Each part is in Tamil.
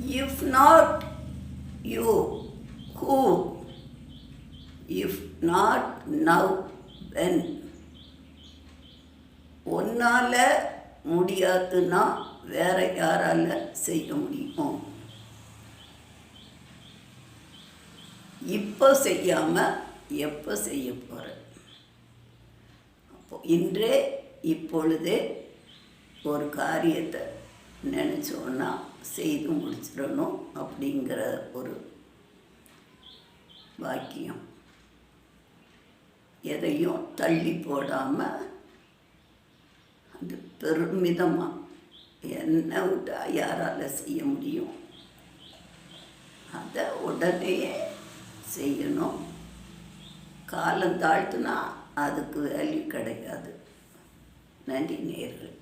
If not you, who? If not now, when? ஒன்னால் முடியாதுன்னா வேற யாரால் செய்ய முடியும் இப்போ செய்யாமல் எப்போ செய்ய போற அப்போ இன்றே இப்பொழுதே ஒரு காரியத்தை நினச்சோன்னா செய்து முடிச்சிடணும் அப்படிங்கிற ஒரு வாக்கியம். எதையும் தள்ளி போடாமல் அது பெருமிதமாக என்ன விட்டா யாரால் செய்ய முடியும்? அதை உடனேயே செய்யணும். காலம் தாழ்த்துனா அதுக்கு வேல்யூ கிடையாது. நன்றி நேர்கள்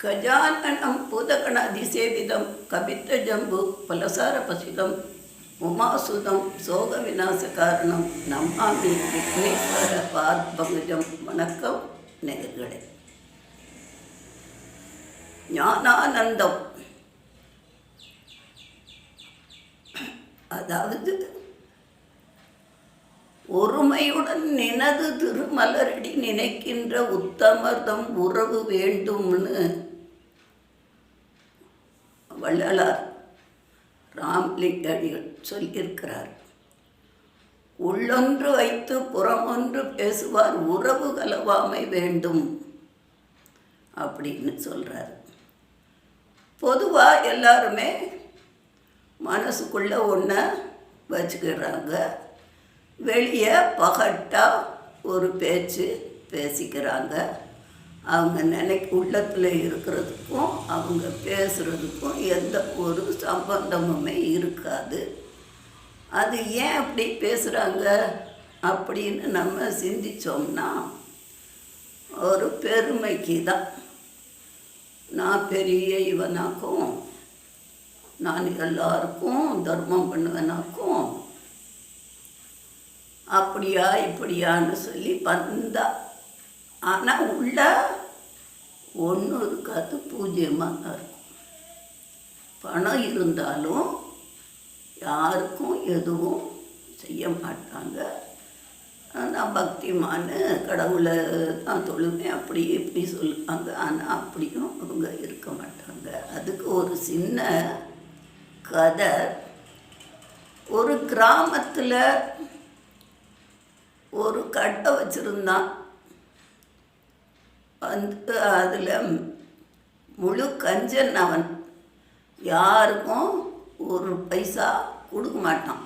கஜானனம் பூதகணாதிசேவிதம் கபித்த ஜம்பு பலசாரபசிதம் உமாசுதம் சோக விநாச காரணம் நம்மாமி விக்னேஸ்வர பாத்பங்கஜம் வணக்கம் நேர்களே ஞானானந்தம். அதாவது ஒருமையுடன் நினது திருமலரடி நினைக்கின்ற உத்தமர்தம் உறவு வேண்டும்னு வள்ளலார் ராம்லிங்கடிகள் சொல்லியிருக்கிறார் உள்ளொன்று வைத்து புறமொன்று பேசுவார் உறவு கலவாமை வேண்டும் அப்படின்னு சொல்கிறார் பொதுவாக எல்லாருமே மனசுக்குள்ளே ஒன்றை வச்சுக்கிறாங்க. வெளியே பகட்டாக ஒரு பேச்சு பேசிக்கிறாங்க. அவங்க நினைக்க உள்ளத்தில் இருக்கிறதுக்கும் அவங்க பேசுகிறதுக்கும் எந்த ஒரு சம்பந்தமுமே இருக்காது. அது ஏன் அப்படி பேசுகிறாங்க அப்படின்னு நம்ம சிந்திச்சோம்னா ஒரு பெருமைக்கு தான். நான் பெரிய இவனாக்கும் நான் எல்லாருக்கும் தர்மம் பண்ணுவேனாக்கும் அப்படியா இப்படியான்னு சொல்லி வந்தால் ஆனால் உள்ள ஒன்றும் இருக்காது பூஜ்ஜியமாக தான் இருக்கும். பணம் இருந்தாலும் யாருக்கும் எதுவும் செய்ய மாட்டாங்க. நான் பக்திமான கடவுளை தான் தொழுவேன் அப்படி இப்படி சொல்லுவாங்க. ஆனால் அப்படியும் அவங்க இருக்க மாட்டாங்க. அதுக்கு ஒரு சின்ன கதை. ஒரு கிராமத்தில் ஒரு கட்டை வச்சுருந்தான். வந்து அதில் முழு கஞ்சன் அவன். யாருக்கும் ஒரு பைசா கொடுக்க மாட்டான்.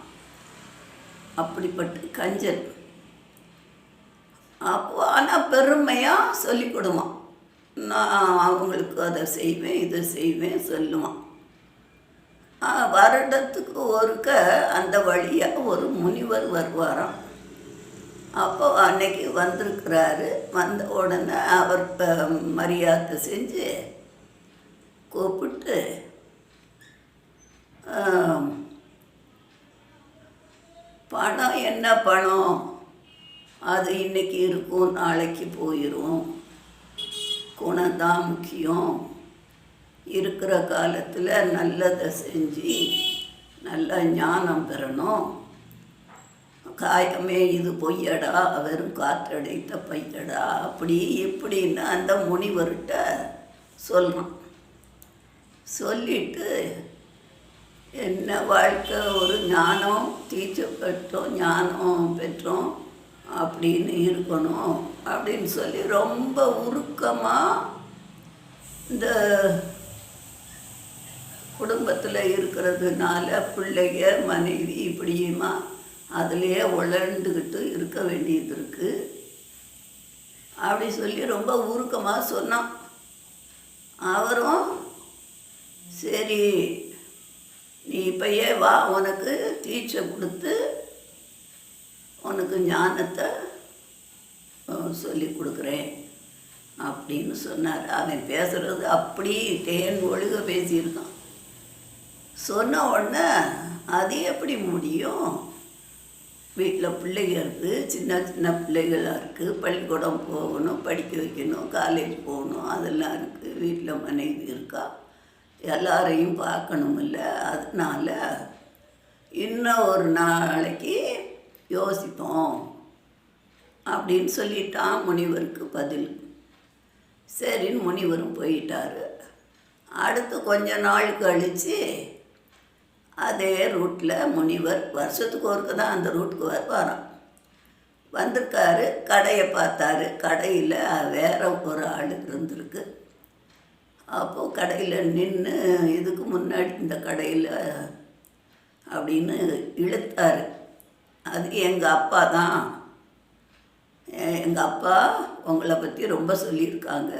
அப்படிப்பட்ட கஞ்சன். அப்போ ஆனால் பெருமையாக சொல்லி கொடுவான். நான் அவங்களுக்கு அதை செய்வேன் இதை செய்வேன் சொல்லுவான். வருடத்துக்கு ஒருக்க அந்த வழியாக ஒரு முனிவர் வருவாராம். அப்போ அன்னைக்கு வந்திருக்கிறாரு. வந்த உடனே அவர் மரியாதை செஞ்சு கூப்பிட்டு பணம் என்ன பணம்? அது இன்னைக்கு இருக்கும் நாளைக்கு போயிடும் குணம் தான் முக்கியம். இருக்கிற காலத்தில் நல்லதை செஞ்சு நல்லா ஞானம் பெறணும். காயமே இது பொய்யடா வெறும் காற்றடைத்த பையடா அப்படி இப்படின்னு அந்த முனிவர்கிட்ட சொல்கிறான் சொல்லிட்டு என்ன வாழ்க்கை ஒரு ஞானம் டீச்சர் பெற்றோம் ஞானம் பெற்றோம் அப்படின்னு இருக்கணும் அப்படின்னு சொல்லி ரொம்ப உருக்கமாக இந்த குடும்பத்தில் இருக்கிறதுனால பிள்ளைங்க மனைவி இப்படியுமா அதுலேயே உழண்டுக்கிட்டு இருக்க வேண்டியது இருக்குது அப்படி சொல்லி ரொம்ப உருக்கமாக சொன்னான். அவரும் சரி நீ இப்பயே வா உனக்கு டீச்சர் கொடுத்து உனக்கு ஞானத்தை சொல்லி கொடுக்குறேன் அப்படின்னு சொன்னார். அவன் பேசுகிறது அப்படி தேன் ஒழுக பேசியிருக்கான். சொன்ன உடனே அது எப்படி முடியும்? வீட்டில் பிள்ளைங்க இருக்குது சின்ன சின்ன பிள்ளைகளாக இருக்குது பள்ளிக்கூடம் போகணும் படிக்க வைக்கணும் காலேஜ் போகணும். அதெல்லாம் இருக்குது வீட்டில் மனைவி இருக்கா? எல்லாரையும் பார்க்கணுமில்ல அதனால் இன்னும் ஒரு நாளைக்கு யோசிப்போம். அப்படின்னு சொல்லிட்டான் முனிவருக்கு பதில். சரின்னு முனிவரும் போயிட்டாரு. அடுத்து கொஞ்ச நாள் கழித்து அதே ரூட்டில் முனிவர் வருஷத்துக்கு ஒருக்க தான் அந்த ரூட்டுக்கு வருவாராம். வந்திருக்காரு கடையை பார்த்தாரு. கடையில் வேற ஒரு ஆள் இருந்திருக்கு. அப்போது கடையில் நின்று இதுக்கு முன்னாடி இந்த கடையில் அப்படின்னு இழுத்தாரு. அது எங்கள் அப்பா தான். எங்கள் அப்பா உங்களை பற்றி ரொம்ப சொல்லியிருக்காங்க.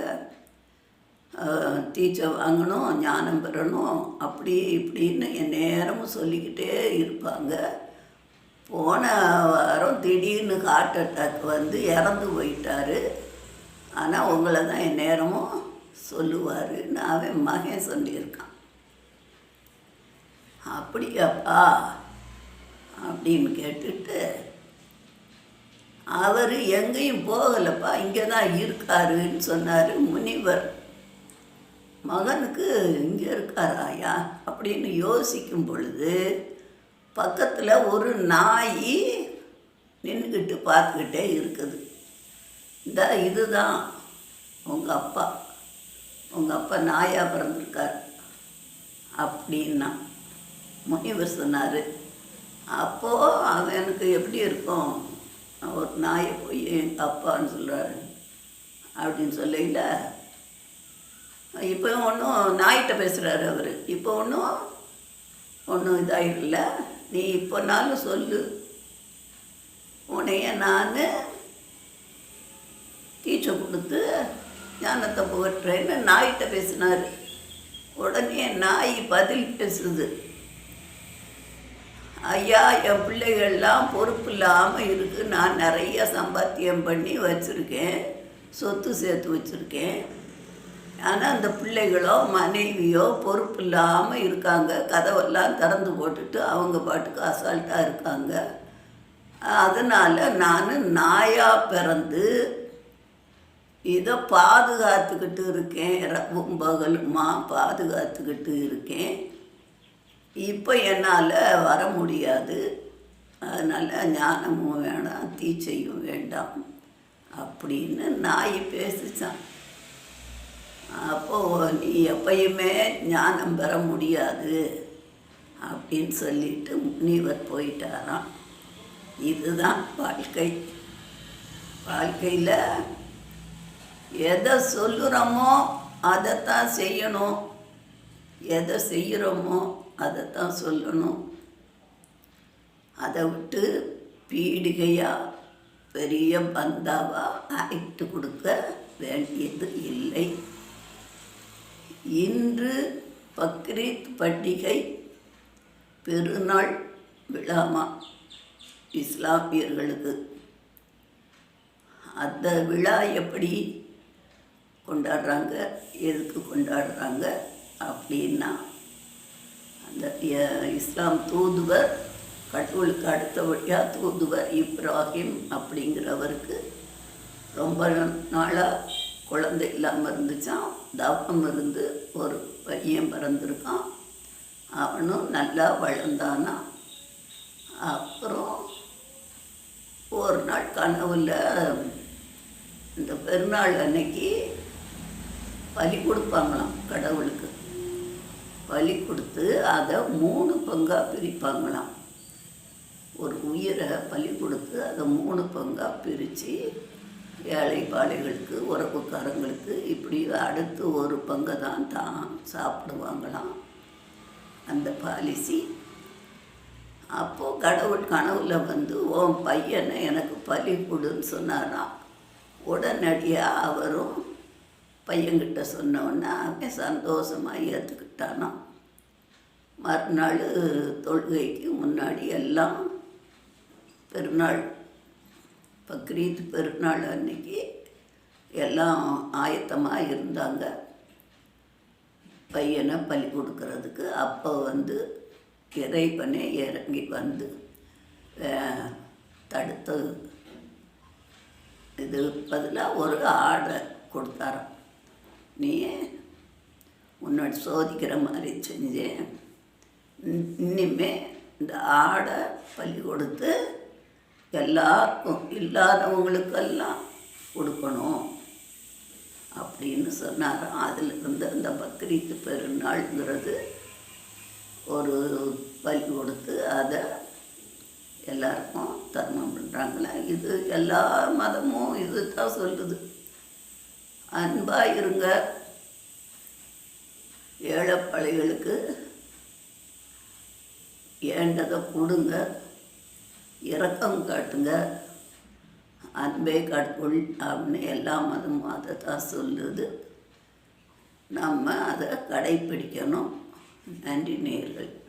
டீச்சர் வாங்கணும் ஞானம் பெறணும் அப்படி இப்படின்னு என் நேரமும் சொல்லிக்கிட்டே இருப்பாங்க. போன வாரம் திடீர்னு ஹார்ட் அட்டாக் வந்து இறந்து போயிட்டாரு. ஆனால் உங்களை தான் என் நேரமும் சொல்லுவாருன்னு அவன் மகன் சொல்லியிருக்கான். அப்படியாப்பா அப்படின்னு கேட்டுட்டு அவர் எங்கேயும் போகலப்பா இங்கே தான் இருக்காருன்னு சொன்னார் முனிவர். மகனுக்கு இங்கே இருக்காராயா அப்படின்னு யோசிக்கும் பொழுது பக்கத்தில் ஒரு நாய் நின்றுக்கிட்டு பார்த்துக்கிட்டே இருக்குது. இந்த இதுதான் உங்கள் அப்பா. உங்கள் அப்பா நாயாக பிறந்திருக்கார் அப்படின்னா முனிவர் சொன்னார். அப்போது அவனுக்கு எப்படி இருக்கும்? ஒரு நாயை போய் எங்கள் அப்பான்னு சொல்கிறாரு அப்படின்னு சொல்லையில் இப்போ ஒன்றும் நாய்கிட்ட பேசுகிறாரு அவர். இப்போ ஒன்றும் ஒன்றும் இதாகிடல நீ இப்போனாலும் சொல்லு. உனைய நான் டீச்சர் கொடுத்து ஞானத்தை புகட்டுறேன்னு நாய்கிட்ட பேசினார். உடனே நாய் பதில் பேசுது. ஐயா என் பிள்ளைகள்லாம் பொறுப்பு இல்லாமல் இருக்குது நான் நிறைய சம்பாத்தியம் பண்ணி வச்சுருக்கேன். சொத்து சேர்த்து வச்சுருக்கேன். ஆனால் அந்த பிள்ளைகளோ மனைவியோ பொறுப்பு இல்லாமல் இருக்காங்க. கதவெல்லாம் திறந்து போட்டுட்டு அவங்க பாட்டுக்கு அசால்ட்டாக இருக்காங்க. அதனால் நான் நாயாக பிறந்து இதை பாதுகாத்துக்கிட்டு இருக்கேன். இரவும் பகலுமா பாதுகாத்துக்கிட்டு இருக்கேன். இப்போ என்னால் வர முடியாது. அதனால் ஞானமும் வேண்டாம் தீச்சையும் வேண்டாம் அப்படின்னு நாய் பேசிச்சான் அப்போது நீ எப்பயுமே ஞானம் பெற முடியாது அப்படின்னு சொல்லிட்டு முனிவர் போயிட்டாராம். இதுதான் வாழ்க்கை. வாழ்க்கையில் எதை சொல்லுறோமோ அதைத்தான் செய்யணும். எதை செய்கிறோமோ அதைத்தான் சொல்லணும். அதை விட்டு பீடிகையாக பெரிய பந்தாவாக ஆக்ட் கொடுக்க வேண்டியது இல்லை. இன்று பக்ரீத் பண்டிகை பெருநாள் விழாமா? இஸ்லாமியர்களுக்கு. அந்த விழா எப்படி கொண்டாடுறாங்க? எதுக்கு கொண்டாடுறாங்க? அப்படின்னா அந்த இஸ்லாம் தூதுவர் கடவுளுக்கு அடுத்தபடியாக தூதுவர் இப்ராஹிம் அப்படிங்கிறவருக்கு ரொம்ப நாளாக குழந்தை இல்லாமல் இருந்துச்சான் தவம் இருந்து ஒரு பையன் பிறந்திருக்கான். அவனும் நல்லா வளர்ந்தானா. அப்புறம் ஒரு நாள் கனவுல இந்த பெருநாள் அன்னைக்கு பலி கொடுப்பாங்களாம் கடவுளுக்கு. பலி கொடுத்து அதை மூணு பங்காக பிரிப்பாங்களாம். ஒரு உயிரை பலி கொடுத்து அதை மூணு பங்காக பிரித்து ஏழை பாலைகளுக்கு உறவுக்காரங்களுக்கு இப்படி அடுத்து ஒரு பங்கை தான் தான் சாப்பிடுவாங்களாம். அந்த பாலிசி. அப்போது கடவுள் கனவுல வந்து உன் பையனை எனக்கு பலி கொடுன்னு சொன்னாராம். உடனடியாக அவரும் பையன்கிட்ட சொன்னோன்னே அவன் சந்தோஷமாக ஏற்றுக்கிட்டானோ மறுநாள் தொழுகைக்கு முன்னாடி எல்லாம் பெருநாள் பக்ரீத் பெருநாள் அன்னைக்கு எல்லாம் ஆயத்தமாக இருந்தாங்க. பையனை பலி கொடுக்கறதுக்கு அப்போ வந்து இறைவனே இறங்கி வந்து தடுத்து இது பதிலாக ஒரு ஆர்டர் கொடுத்தாராம். நீ முன்னாடி சோதிக்கிற மாதிரி செஞ்சேன் இன்- இனிமே இந்த ஆடை பள்ளி கொடுத்து எல்லாருக்கும் இல்லாதவங்களுக்கெல்லாம் கொடுக்கணும் அப்படின்னு சொன்னாராம் அதில் இருந்து அந்த பக்ரீத்து பெருநாள்ங்கிறது ஒரு பலி கொடுத்து அதை எல்லாருக்கும் தர்மம் பண்ணுறாங்களா இது எல்லா மதமும் இது தான் சொல்லுது. அன்பாக இருங்க. ஏழைப்பழைகளுக்கு ஏண்டதை கொடுங்க. இரக்கம் காட்டுங்க. அன்பே கடவுள் அப்படின்னு எல்லா மதமும் அதை தான் சொல்லுது. நம்ம அதை கடைப்பிடிக்கணும். நன்றி நேர்கள்.